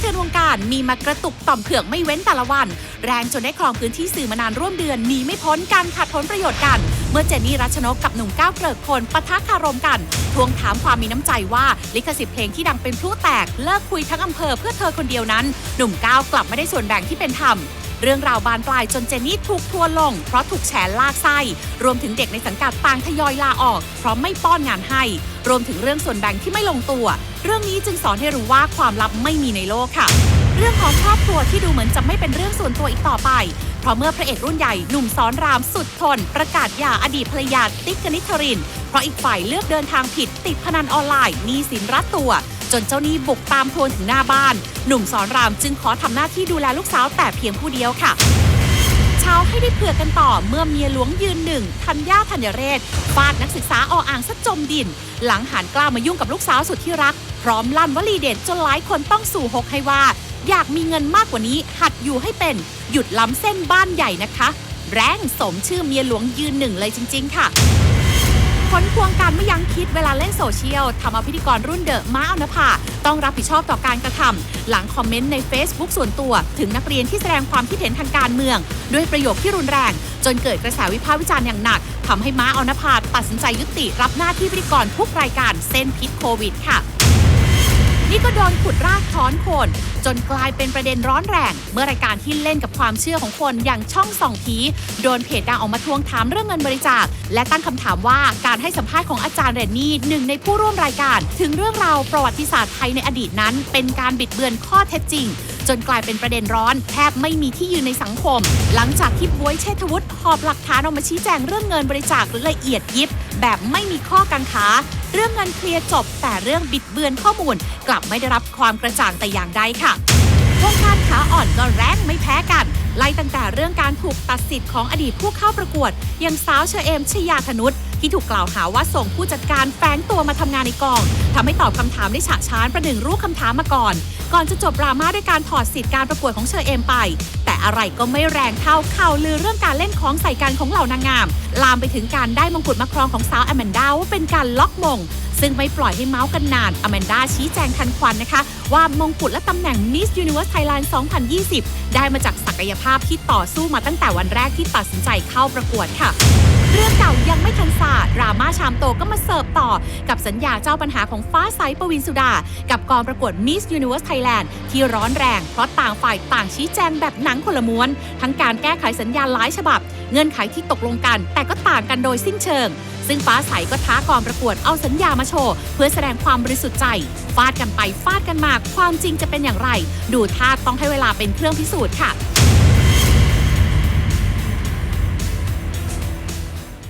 เทือนวงการมีมากระตุกต่อมเผือกไม่เว้นแต่ละวัน แรงจนได้ครองพื้นที่สื่อมานานร่วมเดือนหนีไม่พ้นการขัดผลประโยชน์กัน เมื่อเจนนี่รัชนกกับหนุ่มก้าวเกลิกคนปะทะคารมกัน ทวงถามความมีน้ำใจว่าลิขสิทธิ์เพลงที่ดังเป็นพลุแตกเลิกคุยทั้งอำเภอเพื่อเธอคนเดียวนั้น หนุ่มก้าวกลับไม่ได้ส่วนแบ่งที่เป็นธรรม เรื่องราวบานปลายจนเจนนี่ถูกทัวลง เพราะถูกแฉลากไส้ รวมถึงเด็กในสังกัดต่างทยอยลาออก เพราะไม่ป้อนงานให้ รวมถึงเรื่องส่วนแบ่งที่ไม่ลงตัว เรื่องนี้จึงสอนให้รู้ว่าความลับไม่มีในโลกค่ะ เรื่องของครอบครัวที่ดูเหมือนจะไม่เป็นเรื่องส่วนตัวอีกต่อไป เพราะเมื่อพระเอกรุ่นใหญ่หนุ่มสอนรามสุดทน ประกาศหย่าอดีตภรรยาติ๊กกนิษฐริน เพราะอีกฝ่ายเลือกเดินทางผิดติดพนันออนไลน์หนี้สินรัดตัว จนเจ้าหนี้บุกตามทวนถึงหน้าบ้าน หนุ่มสอนรามจึงขอทำหน้าที่ดูแลลูกสาวแต่เพียงผู้เดียวค่ะเช้าให้ได้เผือกกันต่อเมื่อเมียหลวงยืนหนึ่งธัญญาธัญเรศฟาดนักศึกษาออ่างซะจมดิน หลังหันกล้ามายุ่งกับลูกสาวสุดที่รัก พร้อมลั่นวลีเด็ดจนหลายคนต้องสู่หกให้ว่า อยากมีเงินมากกว่านี้ หัดอยู่ให้เป็น หยุดล้ำเส้นบ้านใหญ่นะคะ แรงสมชื่อเมียหลวงยืนหนึ่งเลยจริง ๆ ค่ะ คิดเวลาเล่นโซเชียลทำเอาพิธีกรรุ่นเดอะม้าอนภาต้องรับผิดชอบต่อการกระทำหลังคอมเมนต์ใน Facebook ส่วนตัว ถึงนักเรียนที่แสดงความคิดเห็นทางการเมือง ด้วยประโยคที่รุนแรง จนเกิดกระแสวิพากษ์วิจารณ์อย่างหนักทำให้ม้าอนภาตัดสินใจยุติรับหน้าที่พิธีกรทุกรายการเส้นพิษโควิดค่ะ นี่ก็โดนขุดรากถอนโคน จนกลายเป็นประเด็นร้อนแรง เมื่อรายการที่เล่นกับความเชื่อของคนอย่างช่องส่องผีโดนเพจดังออกมาทวงถามเรื่องเงินบริจาค และตั้งคำถามว่าการให้สัมภาษณ์ของอาจารย์เรนนี่หนึ่งในผู้ร่วมรายการ ถึงเรื่องราวประวัติศาสตร์ไทยในอดีตนั้น เป็นการบิดเบือนข้อเท็จจริงจนกลายเป็นประเด็นร้อนแทบไม่มีที่ยืนในสังคม หลังจากที่บวยเชษฐวุฒิหอบหลักฐานออกมาชี้แจงเรื่องเงินบริจาคละเอียดยิบ แบบไม่มีข้อกังขา เรื่องเงินเคลียร์จบแต่เรื่องบิดเบือนข้อมูล กลับไม่ได้รับความกระจ่างแต่อย่างใดค่ะวงการขาอ่อนก็แรงไม่แพ้กัน ไล่ตั้งแต่เรื่องการถูกตัดสิทธิ์ของอดีตผู้เข้าประกวด อย่างสาวเชอเอมชยาธนุษย์ ที่ถูกกล่าวหาว่าส่งผู้จัดการแฝงตัวมาทำงานในกองทำให้ตอบคำถามได้ฉะฉานประหนึ่งรู้คำถามมาก่อน ก่อนจะจบดราม่าด้วยการถอดสิทธิ์การประกวดของเชอเอมไป แต่อะไรก็ไม่แรงเท่าข่าวลือเรื่องการเล่นของใส่กันของเหล่านางงาม ลามไปถึงการได้มงกุฎมาครองของสาวแอมแมนดาว่าเป็นการล็อกมงซึ่งไม่ปล่อยให้เมาส์กันนานอแมนดาชี้แจงทันควันนะคะ ว่ามงกุฎและตำแหน่ง Miss Universe Thailand 2020 ได้มาจากศักยภาพที่ต่อสู้มาตั้งแต่วันแรกที่ตัดสินใจเข้าประกวดค่ะ เรื่องเก่ายังไม่ทันซาดราม่าชามโตก็มาเสิร์ฟต่อ กับสัญญาเจ้าปัญหาของฟ้าใสปวินสุดา กับกองประกวด Miss Universe Thailand ที่ร้อนแรง เพราะต่างฝ่ายต่างชี้แจงแบบหนังคนละม้วน ทั้งการแก้ไขสัญญาหลายฉบับ เงื่อนไขที่ตกลงกัน แต่ก็ต่างกันโดยสิ้นเชิง ซึ่งฟ้าใสก็ท้ากองประกวดเอาสัญญามาโชว์ เพื่อแสดงความบริสุทธิ์ใจฟาดกันไปฟาดกันมาความจริงจะเป็นอย่างไร ดูท่าต้องให้เวลาเป็นเครื่องพิสูจน์ค่ะ